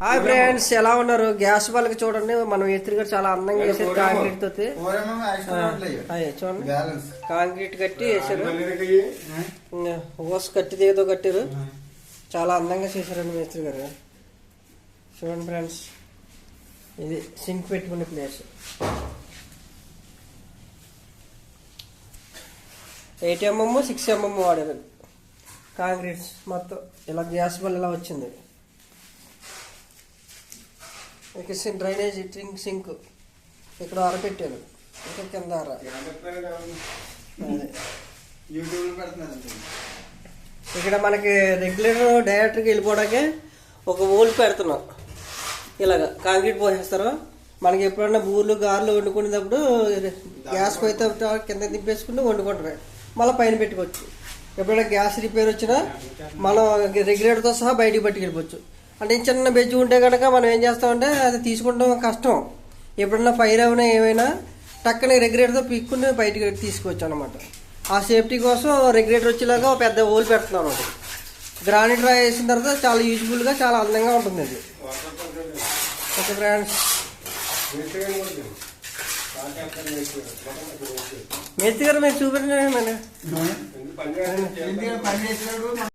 Hi friends ఎలా ఉన్నారు? Gas వాళ్ళకి చూడండి మనం ఎత్తుగా చాలా అందంగా వేసారు కాంక్రీట్ తోటి. చూడండి. కాంక్రీట్ కట్టి వేసారు ఓస్ కట్టి ఏదో కట్టారు. చాలా అందంగా చేశారండి మేస్త్రి గారు. చూడండి ఫ్రెండ్స్ ఇది సింక్ పెట్టుకునే place. Eight MM six MM వాడారు. కాంక్రీట్స్ మొత్తం ఇలా గ్యాస్ బల్ ఇలా వచ్చింది. ఇక సిం- డ్రైనేజ్ సింక్ సింక్ ఇక్కడ అరపెట్టారు. ఇక్కడ కింద అర. ఇక్కడ మనకి రెగ్యులేటర్ డైరెక్ట్గా వెళ్ళిపోవడానికి ఒక ఓల్ పెడుతున్నాం. ఇలాగ కాంక్రీట్ పోసేస్తారు. మనకి ఎప్పుడన్నా బూర్లు గారెలు వండుకునేటప్పుడు గ్యాస్ పోయితే కింద దింపేసుకుని వండుకుంటారు మళ్ళీ పైన పెట్టుకోవచ్చు. ఎప్పుడైనా గ్యాస్ రిపేర్ వచ్చినా మనం రెగ్యులేటర్తో సహా బయటికి పట్టుకెళ్ళిపోవచ్చు. అంటే చిన్న బెజ్జి ఉంటే కనుక మనం ఏం చేస్తామంటే అది తీసుకుంటాం కష్టం. ఎప్పుడన్నా ఫైర్ అయినా ఏమైనా టక్కన రెగ్యులేటర్తో పీక్కుని బయటకు తీసుకోవచ్చు అనమాట ఆ సేఫ్టీ కోసం రెగ్యులేటర్ వచ్చేలాగా పెద్ద హోల్ పెడుతున్నాను అనమాట గ్రానైట్ రాయి వేసిన తర్వాత చాలా యూజ్ఫుల్గా చాలా అందంగా ఉంటుంది అది. Okay friends. మేస్త్రి గారు మీరు చూపించండి